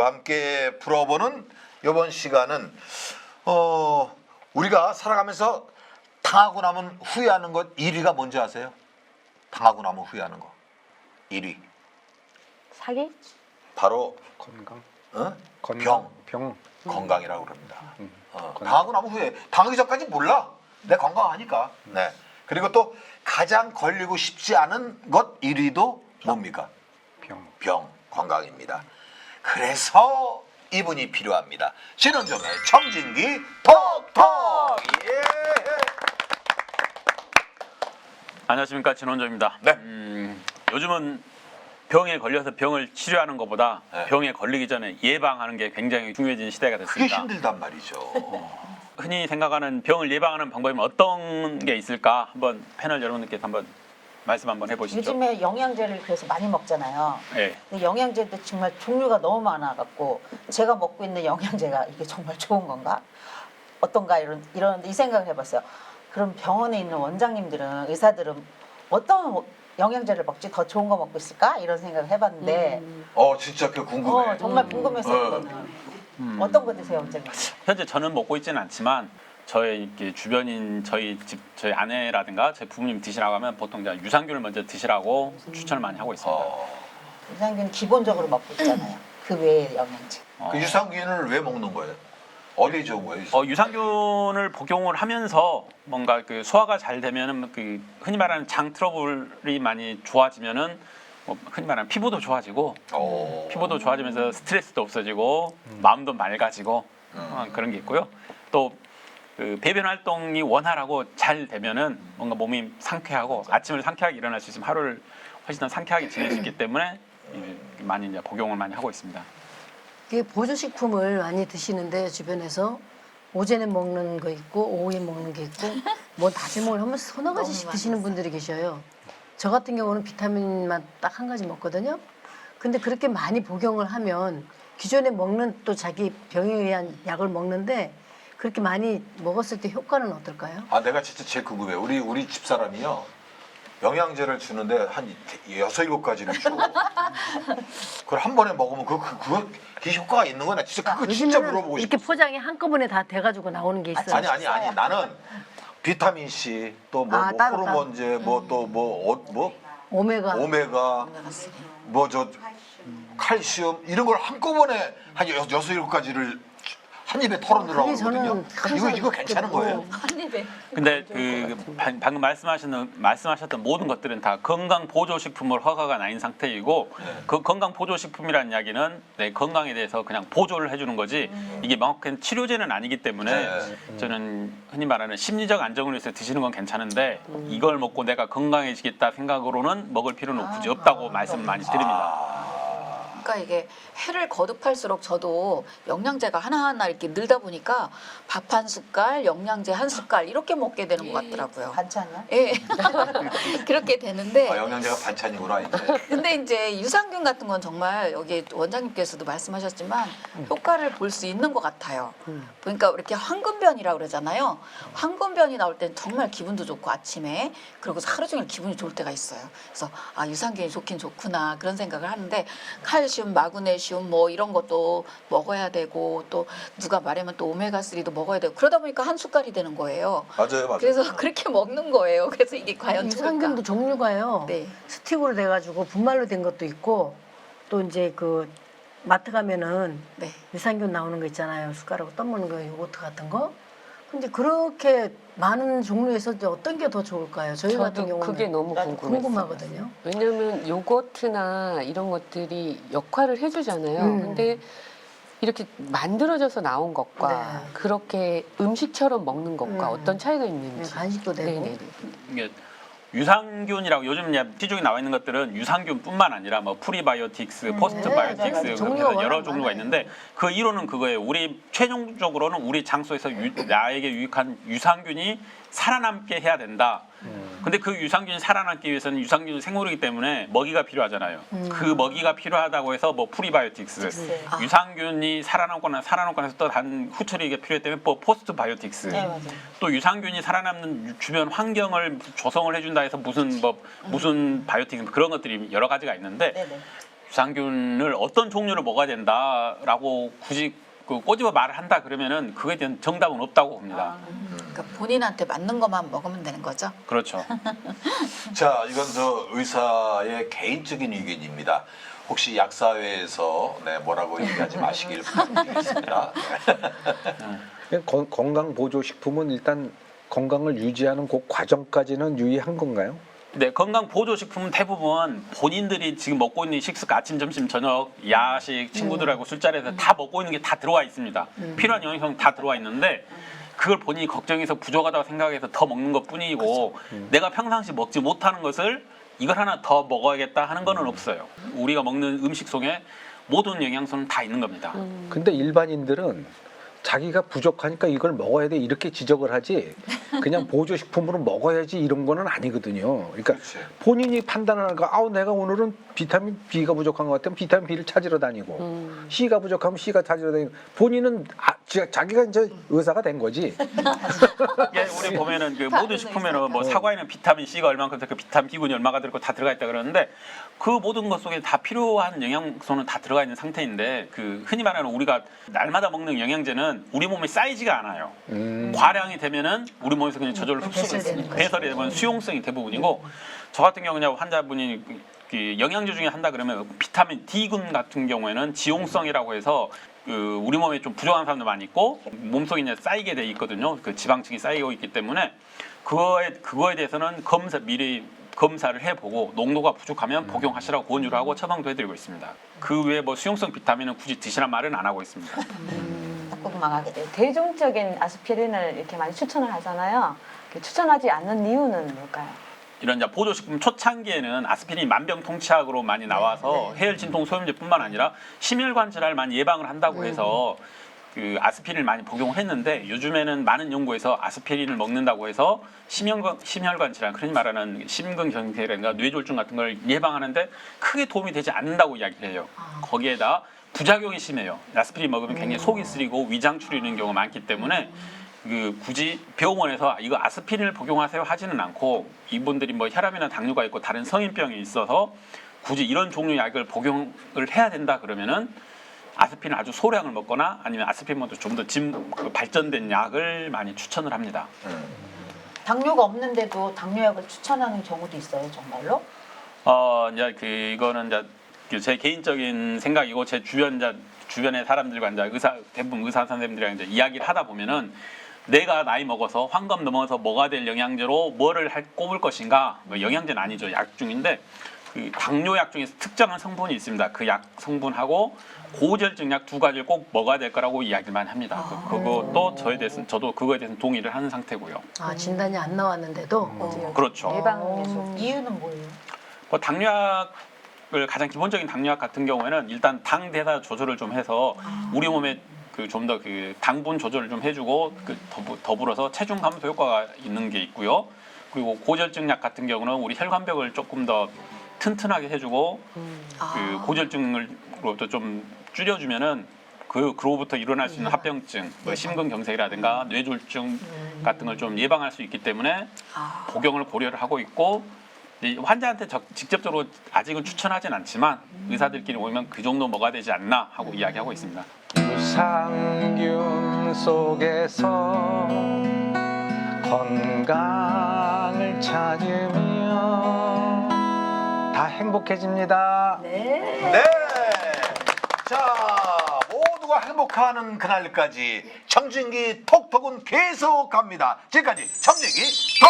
여러분과 함께 풀어보는 이번 시간은 어 우리가 살아가면서 당하고 나면 후회하는 것 1위가 뭔지 아세요? 당하고 나면 후회하는 거 1위 사기? 바로 건강. 어? 건강. 병 병. 건강이라고 그럽니다. 음. 어, 건강. 당하고 나면 후회. 당하기 전까지 몰라. 내 건강하니까. 네. 그리고 또 가장 걸리고 싶지 않은 것 1위도 뭡니까? 병. 병, 건강입니다. 그래서 이분이 필요합니다. 신원정의 청진기 톡톡! 예! 안녕하십니까 진원조입니다. 네. 음, 요즘은 병에 걸려서 병을 치료하는 것보다 네. 병에 걸리기 전에 예방하는 게 굉장히 중요해진 시대가 그게 됐습니다. 힘들단 말이죠. 흔히 생각하는 병을 예방하는 방법이 어떤 게 있을까? 한번 패널 여러분들께서 한번 말씀 한번 해보시죠. 요즘에 영양제를 그래서 많이 먹잖아요. 예. 근데 영양제도 정말 종류가 너무 많아갖고 제가 먹고 있는 영양제가 이게 정말 좋은 건가? 어떤가 이런 이런 이 생각을 해봤어요. 그럼 병원에 있는 원장님들은 의사들은 어떤 영양제를 먹지 더 좋은 거 먹고 있을까? 이런 생각을 해봤는데 어, 진짜 그 궁금해. 어, 정말 궁금했어요. 음. 그거는 어떤 거 드세요, 원장님? 현재 저는 먹고 있지는 않지만 저의 이렇게 주변인 저희 집 저희 아내라든가 저희 부모님 드시라고 하면 보통 제가 유산균을 먼저 드시라고 추천을 많이 하고 있습니다. 어, 유산균 기본적으로 먹고 있잖아요. 그 외에 영양제. 어. 그 유산균을 왜 먹는 거예요? 어디에 좋은 거예요? 어, 유산균을 복용을 하면서 뭔가 그 소화가 잘 되면은 그 흔히 말하는 장 트러블이 많이 좋아지면은 뭐 흔히 말하는 피부도 좋아지고 어. 피부도 좋아지면서 스트레스도 없어지고 마음도 맑아지고 어, 그런 게 있고요. 또 그 배변 활동이 원활하고 잘 되면은 뭔가 몸이 상쾌하고 아침을 상쾌하게 일어날 수 있으면 하루를 훨씬 더 상쾌하게 지낼 수 있기 때문에 이제 많이 이제 복용을 많이 하고 있습니다. 이게 보조식품을 많이 드시는데 주변에서 오전에 먹는 거 있고 오후에 먹는 게 있고 뭐한 번씩 서너 가지씩 드시는 분들이 계셔요. 저 같은 경우는 비타민만 딱 한 가지 먹거든요. 근데 그렇게 많이 복용을 하면 기존에 먹는 또 자기 병에 의한 약을 먹는데 그렇게 많이 먹었을 때 효과는 어떨까요? 아 내가 진짜 제일 궁금해. 우리 우리 집 사람이요. 영양제를 주는데 한 여섯 일곱 가지를 줘. 그걸 한 번에 먹으면 그, 그, 그거 그게 효과가 있는 거냐? 진짜 그거 진짜 요즘에는 물어보고 이렇게 싶어. 포장이 한꺼번에 다 돼가지고 나오는 게 있어요. 아니 아니 아니 나는 비타민 C 또뭐 아, 뭐 따로, 호르몬제 뭐 또 뭐 뭐 오메가 오메가 뭐 저 칼슘 이런 걸 한꺼번에 한 여- 여섯 일곱 가지를 한 입에 그러거든요. 항상 이거 이거 괜찮은 거예요? 근데 그 방- 방금 말씀하셨던 말씀하셨던 모든 것들은 다 건강 보조 식품을 허가가 나인 상태이고 그 건강 보조 식품이라는 이야기는 내 건강에 대해서 그냥 보조를 해주는 거지 이게 명확한 치료제는 아니기 때문에 네. 저는 흔히 말하는 심리적 안정을 위해서 드시는 건 괜찮은데 이걸 먹고 내가 건강해지겠다 생각으로는 먹을 필요는 굳이 없다고 말씀을 많이 드립니다. 그러니까 이게 해를 거듭할수록 저도 영양제가 하나하나 이렇게 늘다 보니까 밥 한 숟갈, 영양제 한 숟갈 이렇게 먹게 되는 것 같더라고요. 반찬이요? 예. 그렇게 되는데 아, 영양제가 반찬이구나 이제. 근데 이제 유산균 같은 건 정말 여기 원장님께서도 말씀하셨지만 효과를 볼 수 있는 것 같아요. 그러니까 이렇게 황금변이라고 그러잖아요. 황금변이 나올 땐 정말 기분도 좋고 아침에 그리고 하루 종일 기분이 좋을 때가 있어요. 그래서 아 유산균이 좋긴 좋구나 그런 생각을 하는데 칼 슘, 마그네슘 뭐 이런 것도 먹어야 되고 또 누가 말하면 또 오메가 3도 먹어야 되고 그러다 보니까 한 숟갈이 되는 거예요. 맞아요, 맞아요. 그래서 그렇게 먹는 거예요. 그래서 이게 과연 유산균도 좋을까? 종류가요. 네. 스틱으로 돼가지고 분말로 된 것도 있고 또 이제 그 마트 가면은 네. 유산균 나오는 거 있잖아요. 숟가락으로 떠먹는 거 요거트 같은 거. 근데 그렇게 많은 종류에서 이제 어떤 게 더 좋을까요? 저희 같은 저도 경우는 그게 너무 궁금했어요. 궁금하거든요. 왜냐면 요거트나 이런 것들이 역할을 해주잖아요. 음. 근데 이렇게 만들어져서 나온 것과 네. 그렇게 음식처럼 먹는 것과 음. 어떤 차이가 네, 있는지. 간식도 되고. 네네네. 이게 유산균이라고 요즘 이제 시중에 나와 있는 것들은 유산균뿐만 아니라 뭐 프리바이오틱스, 네, 포스트바이오틱스. 그렇게 종류가 해서 여러 워낙 종류가 많아요. 있는데 그 이론은 그거예요. 우리 최종적으로는 우리 장소에서 유- 나에게 유익한 유산균이 살아남게 해야 된다. 근데 그 유산균이 살아남기 위해서는 유산균은 생물이기 때문에 먹이가 필요하잖아요. 음. 그 먹이가 필요하다고 해서 뭐 프리바이오틱스, 네. 아. 유산균이 살아남거나 살아남거나 해서 또단 후처리가 필요하기 때문에 뭐 포스트 바이오틱스. 네, 맞아요. 또 유산균이 살아남는 유- 주변 환경을 조성을 해준다 해서 무슨 뭐 무슨 바이오틱 그런 것들이 여러 가지가 있는데 네 네. 유산균을 어떤 종류를 먹어야 된다라고 굳이 그 꼬집어 말을 한다 그러면은 그거에 대한 정답은 없다고 봅니다. 그러니까 본인한테 맞는 것만 먹으면 되는 거죠. 그렇죠. 자, 이건 저 의사의 개인적인 의견입니다. 혹시 약사회에서 네, 뭐라고 얘기하지 마시길 부탁드리겠습니다. 그냥 건- 건강 보조 식품은 일단 건강을 유지하는 그 과정까지는 유의한 건가요? 네, 건강 보조 식품은 대부분 본인들이 지금 먹고 있는 식습관 아침, 점심, 저녁, 야식, 친구들하고 술자리에서 다 먹고 있는 게 다 들어와 있습니다. 필요한 영양성 다 들어와 있는데 그걸 본인이 걱정해서 부족하다고 생각해서 더 먹는 것 뿐이고 내가 평상시 먹지 못하는 것을 이걸 하나 더 먹어야겠다 하는 거는 없어요. 우리가 먹는 음식 속에 모든 영양소는 다 있는 겁니다. 근데 일반인들은 자기가 부족하니까 이걸 먹어야 돼 이렇게 지적을 하지 그냥 보조 식품으로 먹어야지 이런 거는 아니거든요. 그러니까 그렇지. 본인이 판단하는 거 아우 내가 오늘은 비타민 B가 부족한 것 같으면 비타민 B를 찾으러 다니고 음. C가 부족하면 C가 찾으러 다니고 본인은 아, 자- 자기가 이제 의사가 된 거지. 예, 우리 보면은 그 모든 식품에는 뭐 사과에는 비타민 C가 얼만큼 들고 비타민 B군이 얼마가 들고 다 들어가 있다 그러는데 그 모든 것 속에 다 필요한 영양소는 다 들어가 있는 상태인데 그 흔히 말하는 우리가 날마다 먹는 영양제는 우리 몸에 쌓이지가 않아요. 음. 과량이 되면은 우리 몸에서 그냥 저절로 흡수가 배설되는. 거죠. 배설이 되면 수용성이 대부분이고 저 같은 경우는 환자분이 그- 그 영양제 중에 한다 그러면 비타민 D군 같은 경우에는 지용성이라고 해서 그 우리 몸에 좀 부족한 사람도 많이 있고 몸속에 이제 쌓이게 돼 있거든요. 그 지방층이 쌓이고 있기 때문에 그거에 그거에 대해서는 검사 미리 검사를 해보고 농도가 부족하면 복용하시라고 권유를 하고 처방도 해드리고 있습니다. 그 외에 뭐 수용성 비타민은 굳이 드시란 말은 안 하고 있습니다. 꼭 하게 돼요. 대중적인 아스피린을 이렇게 많이 추천을 하잖아요. 추천하지 않는 이유는 뭘까요? 이런 이제 보조식품 초창기에는 아스피린이 만병통치약으로 많이 나와서 해열 진통 소염제뿐만 아니라 심혈관 많이 예방을 한다고 해서 그 아스피린을 많이 복용을 했는데 요즘에는 많은 연구에서 아스피린을 먹는다고 해서 심혈관, 심혈관 질환, 흔히 말하는 심근경색이라든가 뇌졸중 같은 걸 예방하는데 크게 도움이 되지 않는다고 이야기를 해요. 거기에다 부작용이 심해요. 아스피린 먹으면 굉장히 속이 쓰리고 위장 추리는 경우가 많기 때문에 그 굳이 병원에서 이거 아스피린을 복용하세요 하지는 않고 이분들이 뭐 혈압이나 당뇨가 있고 다른 성인병이 있어서 굳이 이런 종류 약을 복용을 해야 된다 그러면은 아스피린 아주 소량을 먹거나 아니면 아스피린보다 좀더 발전된 약을 많이 추천을 합니다. 당뇨가 없는데도 당뇨약을 추천하는 경우도 있어요, 정말로? 어 이제 그 이거는 이제 그제 개인적인 생각이고 제 주변 이제 주변의 사람들과 이제 의사 대부분 의사 선생님들이랑 이제 이야기를 하다 보면은 내가 나이 먹어서 환갑 넘어서 뭐가 될 영양제로 뭐를 할, 꼽을 것인가? 뭐 영양제는 아니죠. 약 중인데 그 당뇨약 중에서 특정한 성분이 있습니다. 그 약 성분하고 고지혈증 약 두 가지를 꼭 먹어야 될 거라고 이야기만 합니다. 그, 그것도 저에 대해서 저도 그거에 대해서 동의를 하는 상태고요. 아 진단이 안 나왔는데도? 그렇죠. 예방 예술. 이유는 뭐예요? 뭐 당뇨약 을 가장 기본적인 당뇨약 같은 경우에는 일단 당 대사 조절을 좀 해서 우리 몸에 그 좀 더 그 당분 조절을 좀 해주고 그 더불어서 체중 감소 효과가 있는 게 있고요. 그리고 고지혈증 약 같은 경우는 우리 혈관벽을 조금 더 튼튼하게 해주고 그 고지혈증으로부터 좀 줄여주면은 그 그로부터 일어날 수 있는 합병증, 뭐 심근경색이라든가 뇌졸중 같은 걸 좀 예방할 수 있기 때문에 아, 복용을 고려를 하고 있고 이 환자한테 적- 직접적으로 아직은 추천하진 않지만 의사들끼리 오면 그 정도 먹어야 되지 않나 하고 이야기하고 있습니다. 유산균 속에서 건강을 찾으면 다 행복해집니다. 네. 자, 모두가 행복하는 그날까지 청진기 톡톡은 계속 갑니다. 지금까지 청진기 톡!